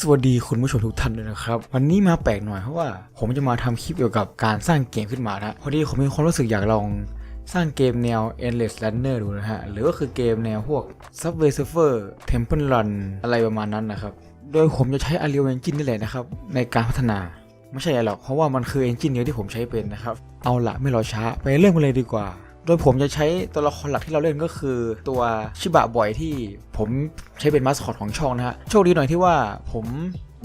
สวัสดีคุณผู้ชมทุกท่านเลยนะครับ วันนี้มาแปลกหน่อยเพราะว่า ผมจะมาทำคลิปเกี่ยวกับการสร้างเกมขึ้นมานะพอดีผมมีความรู้สึกอยากลองสร้างเกมแนว endless runner ดูนะฮะ หรือก็คือเกมแนวพวก subway surfer temple run อะไรประมาณนั้นนะครับ โดยผมจะใช้ Unreal Engine นี่แหละนะครับ ในการพัฒนาไม่ใช่อะไรหรอกเพราะว่ามันคือ engine เดียวที่ผมใช้เป็นนะครับ เอาละไม่รอช้าไปเริ่มกันเลยดีกว่า โดยผมจะใช้ตัวละครหลักที่เราเล่นก็คือตัวชิบะบ่อยที่ผมใช้เป็นมาสคอตของช่องนะฮะ โชคดีหน่อยที่ว่าผม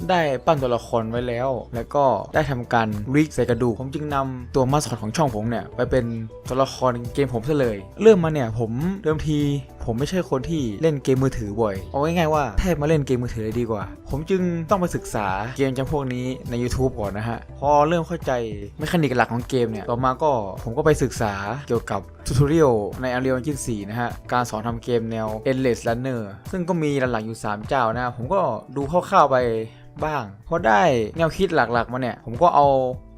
ได้ปั้นตัวละครไว้แล้ว แล้วก็ได้ทำการริกใส่กระดูก ผมจึงนำตัวมาสคอตของช่องผมเนี่ย ไปเป็นตัวละครเกมผมซะเลย เริ่มมาเนี่ยผมเดิมที ผมไม่ใช่คนที่เล่นเกมมือถือบ่อย เอาง่ายๆว่าแทบมาเล่นเกมมือถือเลยดีกว่า ผมจึงต้องไปศึกษาเกมจำพวกนี้ใน YouTube ก่อนนะฮะ พอเริ่มเข้าใจเมคานิกหลักของเกมเนี่ย ต่อมาก็ผมก็ไปศึกษาเกี่ยวกับทูตอเรียลใน Unreal Engine 4 นะฮะ การสอนทำเกมแนว Endless Runner ซึ่งก็มีหลักๆอยู่ 3 เจ้านะ ผมก็ดูคร่าวๆไป บ้างพอได้แนวคิดหลักๆมาเนี่ย ผมก็เอา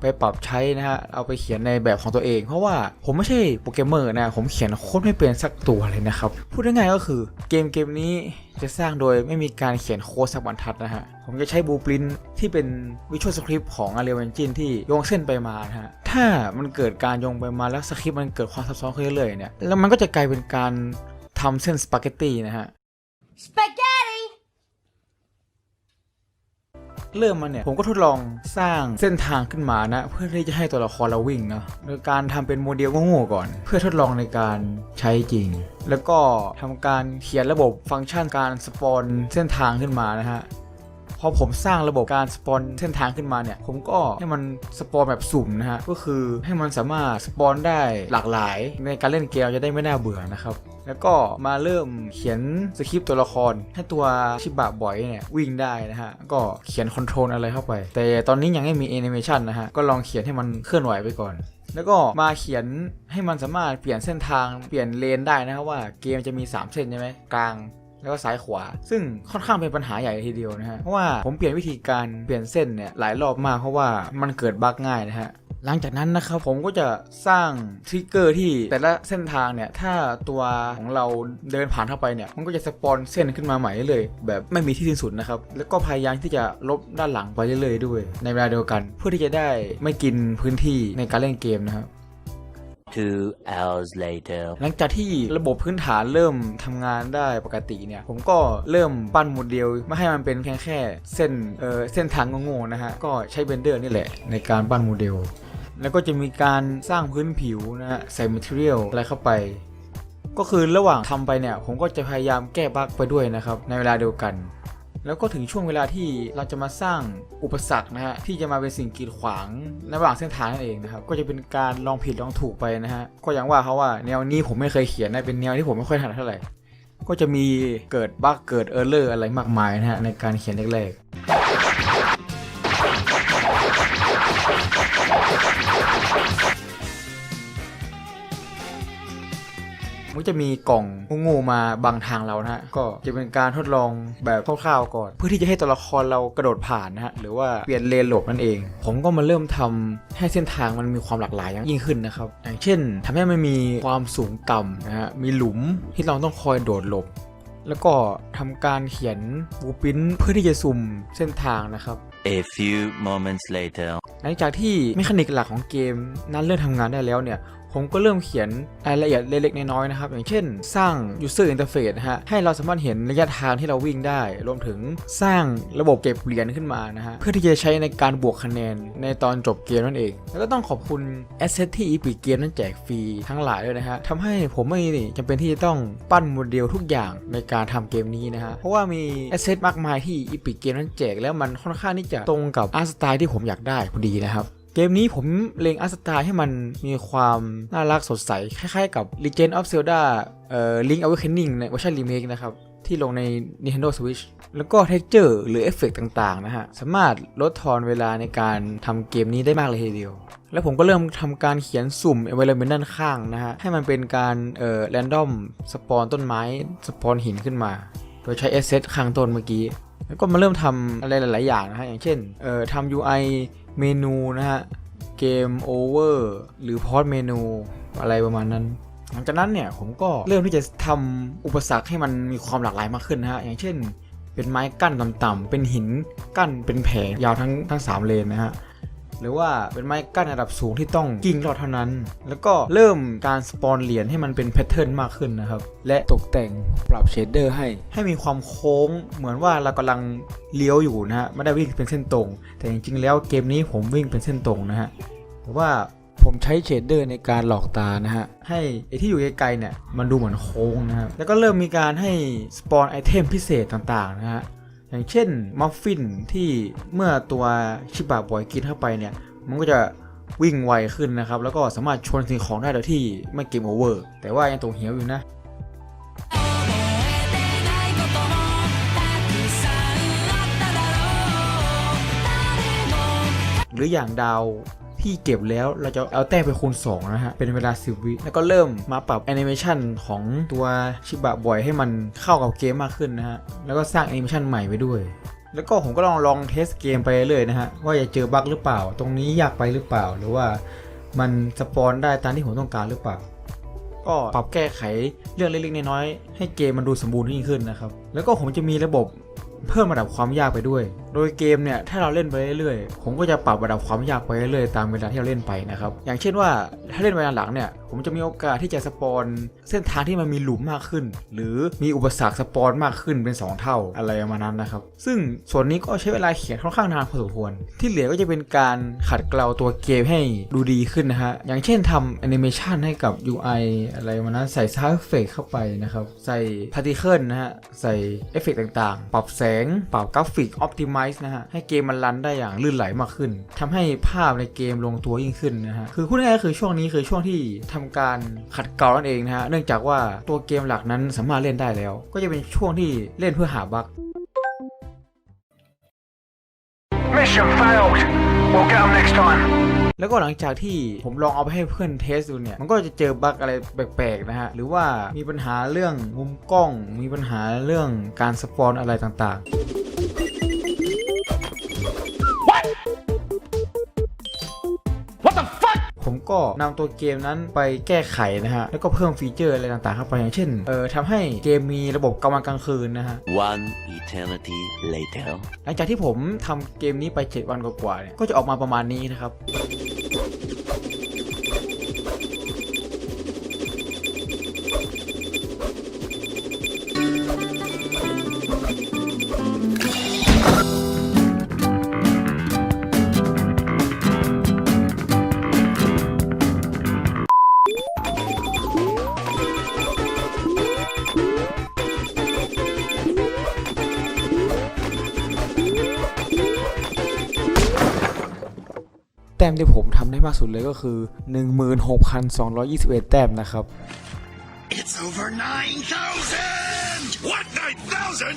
ไปปรับใช้นะฮะ เอาไปเขียนในแบบของตัวเอง เพราะว่าผมไม่ใช่โปรแกรมเมอร์นะ ผมเขียนโค้ดไม่เป็นสักตัวเลยนะครับ พูดง่ายๆก็คือเกมเกมนี้จะสร้างโดยไม่มีการเขียนโค้ดสักบรรทัดนะฮะ ผมจะใช้บูปรินที่เป็นวิชวลสคริปต์ของ Unreal Engine ที่โยงเส้นไปมานะฮะ ถ้ามันเกิดการโยงไปมาแล้วสคริปต์มันเกิดความซับซ้อนขึ้นเรื่อยๆเนี่ย แล้วมันก็จะกลายเป็นการทำเส้นสปาเกตตีนะฮะ เริ่มมาเนี่ยผมก็ทดลองสร้างเส้นทางขึ้นมานะ เพื่อที่จะให้ตัวละครเราวิ่งเนาะโดยการทำเป็นโมเดลโง่ๆก่อน เพื่อทดลองในการใช้จริง แล้วก็ทำการเขียนระบบฟังก์ชันการสปอนเส้นทางขึ้นมานะฮะ พอผมสร้างระบบการสปอนเส้นทางขึ้นมาเนี่ย ผมก็ให้มันสปอนแบบสุ่มนะฮะ ก็คือให้มันสามารถสปอนได้หลากหลาย ในการเล่นเกมจะได้ไม่น่าเบื่อนะครับแล้วก็มาเริ่มเขียนสคริปต์ตัวละคร ให้ตัวชิบะบอยเนี่ยวิ่งได้นะฮะ ก็เขียนคอนโทรลอะไรเข้าไป แต่ตอนนี้ยังไม่มีแอนิเมชันนะฮะ ก็ลองเขียนให้มันเคลื่อนไหวไปก่อน แล้วก็มาเขียนให้มันสามารถเปลี่ยนเส้นทางเปลี่ยนเลนได้นะครับว่าเกมจะมี 3 เส้นใช่ไหมกลาง แล้วก็ซ้ายขวา ซึ่งค่อนข้างเป็นปัญหาใหญ่ทีเดียวนะฮะ เพราะว่าผมเปลี่ยนวิธีการเปลี่ยนเส้นเนี่ยหลายรอบมากเพราะว่ามันเกิดบั๊กง่ายนะฮะหลังจากนั้นนะครับผมก็จะสร้างทริกเกอร์ที่แต่ละเส้นทางเนี่ย ถ้าตัวของเราเดินผ่านเข้าไปเนี่ย มันก็จะสปอนเส้นขึ้นมาใหม่เลย แบบไม่มีที่สิ้นสุดนะครับ แล้วก็พยายามที่จะลบด้านหลังไปเรื่อยๆด้วย ในเวลาเดียวกัน เพื่อที่จะได้ไม่กินพื้นที่ในการเล่นเกมนะครับ Two hours later. หลังจากที่ระบบพื้นฐานเริ่มทำงานได้ปกติเนี่ย ผมก็เริ่มปั้นโมเดลไม่ให้มันเป็นแค่แค่เส้นเออเส้นทางโง่ๆนะฮะ ก็ใช้เบนเดอร์นี่แหละในการปั้นโมเดล แล้วก็จะมีการสร้างพื้นผิวนะฮะใส่ material อะไรเข้าไปก็คือระหว่างทำไปเนี่ย ผมก็จะพยายามแก้บั๊กไปด้วยนะครับ ในเวลาเดียวกัน แล้วก็ถึงช่วงเวลาที่เราจะมาสร้างอุปสรรคนะฮะที่จะมาเป็นสิ่งกีดขวางในระหว่างเส้นทางนั่นเองนะครับก็จะเป็นการลองผิดลองถูกไปนะฮะก็อย่างว่าเขาว่าแนวนี้ผมไม่เคยเขียนนะเป็นแนวที่ผมไม่ค่อยถนัดเท่าไหร่ก็จะมีเกิดบั๊กเกิดเออร์เลอร์อะไรมากมายนะฮะในการเขียนแรกๆ ก็จะมีกล่องงูมาบังทางเรานะฮะก็จะเป็นการทดลองแบบคร่าวๆก่อน เพื่อที่จะให้ตัวละครเรากระโดดผ่านนะฮะหรือว่าเปลี่ยนเลนหลบนั่นเอง ผมก็มาเริ่มทำให้เส้นทางมันมีความหลากหลายยิ่งขึ้นนะครับอย่างเช่นทำให้มันมีความสูงต่ำนะฮะมีหลุมที่เราต้องคอยโดดหลบแล้วก็ทำการเขียนบูปินเพื่อที่จะสุ่มเส้นทางนะครับ A few moments later. หลังจากที่เมคานิกหลักของเกมนั้นเริ่มทำงานได้แล้วเนี่ย ผมก็เริ่มเขียนรายละเอียดเล็กๆน้อยๆนะครับ อย่างเช่น สร้าง user interface นะฮะ ให้เราสามารถเห็นระยะทางที่เราวิ่งได้ รวมถึงสร้างระบบเก็บเหรียญขึ้นมานะฮะ เพื่อที่จะใช้ในการบวกคะแนนในตอนจบเกมนั่นเอง แล้วก็ต้องขอบคุณ asset ที่ Epic Game นั้นแจกฟรีทั้งหลายด้วยนะฮะทำให้ผมไม่จำเป็นที่จะต้องปั้นโมเดลทุกอย่างในการทำเกมนี้นะฮะเพราะว่ามี asset มากมายที่ Epic Game นั้นแจกแล้วมันค่อนข้างที่จะตรงกับอาร์ตสไตล์ที่ผมอยากได้พอดีนะครับเกมนี้ผมเล็งอาร์ตสไตล์ให้มันมีความน่ารักสดใส คล้ายๆกับ Legend of Zelda เอ่อ Link Awakening ในเวอร์ชันรีเมคนะครับ ที่ลงใน Nintendo Switch แล้วก็ texture หรือเอฟเฟกต่างๆนะฮะ สามารถลดทอนเวลาในการทำเกมนี้ได้มากเลยทีเดียว แล้วผมก็เริ่มทำการเขียนสุ่ม environment ด้านข้างนะฮะ ให้มันเป็นการเอ่อ random สปอนต้นไม้ สปอนหินขึ้นมา โดยใช้ asset ข้างต้นเมื่อกี้ แล้วก็มาเริ่มทำอะไรหลาย ๆ อย่างนะฮะ อย่างเช่น เอ่อทำ UI เมนูนะฮะ เกมโอเวอร์หรือพอ s เมนูอะไรประมาณนั้น หลังจากนั้นเนี่ยผมก็เริ่มที่จะทำอุปสรรคให้มันมีความหลากหลายมากขึ้นนะฮะ อย่างเช่น เป็นไม้กั้นต่ำๆเป็นหินกั้นเป็นแผงยาวทั้งทั้งสามเลนนะฮะ หรือว่าเป็นไม้กั้นระดับสูงที่ต้องกิ้งรอดเท่านั้น แล้วก็เริ่มการสปอนเหรียญให้มันเป็นแพทเทิร์นมากขึ้นนะครับ และตกแต่งปรับเชดเดอร์ให้ ให้มีความโค้งเหมือนว่าเรากำลังเลี้ยวอยู่นะฮะไม่ได้วิ่งเป็นเส้นตรง แต่จริงๆแล้วเกมนี้ผมวิ่งเป็นเส้นตรงนะฮะแต่ว่าผมใช้เชดเดอร์ในการหลอกตานะฮะ ให้ไอที่อยู่ไกลๆเนี่ย มันดูเหมือนโค้งนะครับแล้วก็เริ่มมีการให้สปอนไอเทมพิเศษต่างๆนะฮะ อย่างเช่นมัฟฟินที่เมื่อตัวชิบะบอยกินเข้าไปเนี่ย มันก็จะวิ่งไวขึ้นนะครับ แล้วก็สามารถชนสิ่งของได้โดยที่ไม่เกมโอเวอร์ แต่ว่ายังตกเหวอยู่นะหรืออย่างดาว ที่เก็บแล้วเราจะเอาแต้มไปคูณ2นะฮะ เป็นเวลา 10 วิแล้วก็เริ่มมาปรับแอนิเมชันของตัวชิบะบอยให้มันเข้ากับเกมมากขึ้นนะฮะ แล้วก็สร้างแอนิเมชันใหม่ไปด้วยแล้วก็ผมก็ลองลองเทสเกมไปเรื่อยนะฮะ ว่าจะเจอบั๊กหรือเปล่า ตรงนี้ยากไปหรือเปล่า หรือว่ามันสปอนได้ตามที่ผมต้องการหรือเปล่า ก็ปรับแก้ไขเรื่องเล็กๆน้อยๆให้เกมมันดูสมบูรณ์ยิ่งขึ้นนะครับ แล้วก็ผมจะมีระบบเพิ่มระดับความยากไปด้วยโดยเกมเนี่ยถ้าเราเล่นไปเรื่อยๆ ผมก็จะปรับระดับความยากไปเรื่อยๆ ตามเวลาที่เราเล่นไปนะครับ อย่างเช่นว่าถ้าเล่นไปหลังเนี่ย ผมจะมีโอกาสที่จะสปอนเส้นทางที่มันมีหลุมมากขึ้น หรือมีอุปสรรคสปอนมากขึ้นเป็น 2 เท่าอะไรประมาณนั้นนะครับ ซึ่งส่วนนี้ก็ใช้เวลาเขียนค่อนข้างนานพอสมควร ที่เหลือก็จะเป็นการขัดเกลาตัวเกมให้ดูดีขึ้นนะฮะ อย่างเช่นทำแอนิเมชันให้กับ UI อะไรประมาณนั้น ใส่ซาวด์เอฟเฟกเข้าไปนะครับ ใส่พาร์ติเคิลนะฮะ ใส่เอฟเฟกต่างๆ ปรับแสง ปรับกราฟิกออ t ติม i z e นะฮะ ให้เกมมันรันได้อย่างลื่นไหลมากขึ้นทำให้ภาพในเกมลงตัวยิ่งขึ้นนะฮะ คือพูดง่ายๆก็คือช่วงนี้คือช่วงที่ทำการขัดเกลานั่นเองนะฮะ เนื่องจากว่าตัวเกมหลักนั้นสามารถเล่นได้แล้ว ก็จะเป็นช่วงที่เล่นเพื่อหาบั๊ก Mission failed. We'll get them next time. แล้วก็หลังจากที่ผมลองเอาไปให้เพื่อนเทสดูเนี่ย มันก็จะเจอบั๊กอะไรแปลกๆนะฮะ หรือว่ามีปัญหาเรื่องมุมกล้อง มีปัญหาเรื่องการสปอนอะไรต่างๆ ก็นำตัวเกมนั้นไปแก้ไขนะฮะ แล้วก็เพิ่มฟีเจอร์อะไรต่างๆเข้าไปอย่างเช่น เออทำให้เกมมีระบบกลางวันกลางคืนนะฮะ One eternity later. หลังจากที่ผมทำเกมนี้ไป 7 วันกว่าๆเนี่ย ก็จะออกมาประมาณนี้นะครับ มที่ผมทำได้มากสุดเลยก็คือ 16,221 แต้มนะครับ It's over 9,000! What, 9,000?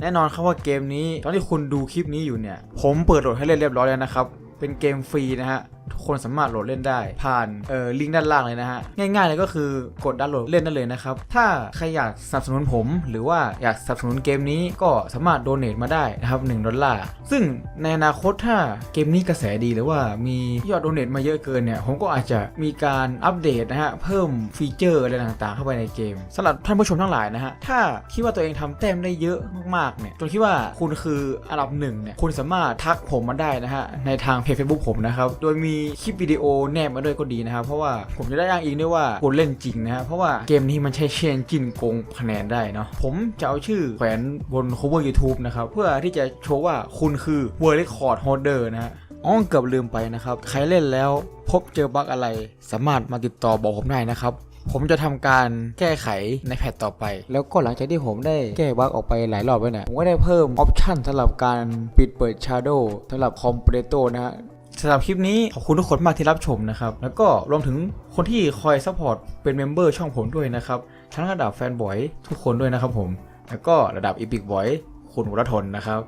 แน่นอนครับว่าเกมนี้ตอนที่คุณดูคลิปนี้อยู่เนี่ย ผมเปิดโหลดให้เล่นเรียบร้อยแล้วนะครับ เป็นเกมฟรีนะฮะ ทุกคนสามารถโหลดเล่นได้ ผ่านเอ่อลิงก์ด้านล่างเลยนะฮะ ง่ายๆเลยก็คือกดดาวน์โหลดเล่นได้เลยนะครับ ถ้าใครอยากสนับสนุนผม หรือว่าอยากสนับสนุนเกมนี้ก็สามารถโดเน a มาได้นะครับ1ดอลลาร์ซึ่งในอนาคตถ้าเกมนี้กระแสดีหรือว่ามียอดโดเน a มาเยอะเกินเนี่ย ผมก็อาจจะมีการอัปเดตนะฮะเพิ่มฟีเจอร์อะไรต่างๆ เข้าไปในเกมสำหรับท่านผู้ชมทั้งหลายนะฮะถ้าคิดว่าตัวเองทำแต้มได้เยอะมากๆเนี่ยจนคิดว่าคุณคืออันดับหนึ่งเนี่ยคุณสามารถทักผมมาได้นะฮะในทางเพจ Facebook ผมนะครับโดยมีคลิปวิดีโอแนบมาด้วยก็ดีนะครับ เพราะว่าผมจะได้อ้างอิงด้วยว่าคุณเล่นจริงนะฮะเพราะว่าเกมนี้มันใช้เชนจินโกงคะแนนได้เนาะผมจะเอาชื่อแขวนบน cover YouTube นะครับเพื่อที่จะโชว์ว่าคุณคือ World Record Holder นะฮะอ้องเกือบลืมไปนะครับ ใครเล่นแล้วพบเจอบั๊กอะไร สามารถมาติดต่อบอกผมได้นะครับ ผมจะทำการแก้ไขในแพทต่อไป แล้วก็หลังจากที่ผมได้แก้บั๊กออกไปหลายรอบแล้วเนี่ยผมก็ได้เพิ่มออปชันสำหรับการปิดเปิด Shadow สำหรับคอมเพรโตนะฮะ สำหรับคลิปนี้ขอบคุณทุกคนมากที่รับชมนะครับ แล้วก็รวมถึงคนที่คอยซัพพอร์ตเป็นเมมเบอร์ช่องผมด้วยนะครับ ทั้งระดับแฟนบอยทุกคนด้วยนะครับผม แล้วก็ระดับอีพิกบอยคุณวรทนนะครับ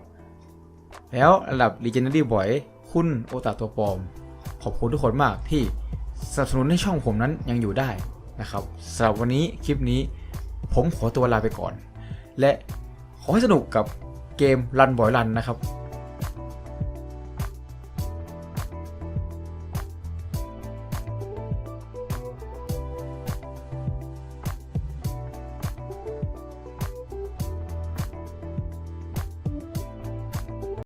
แล้วระดับ Legendary Boy คุณโอตาตัวปลอม ขอบคุณทุกคนมากที่สนับสนุนให้ช่องผมนั้นยังอยู่ได้นะครับสำหรับวันนี้คลิปนี้ผมขอตัวลาไปก่อน และขอให้สนุกกับเกมรันบอยรันนะครับ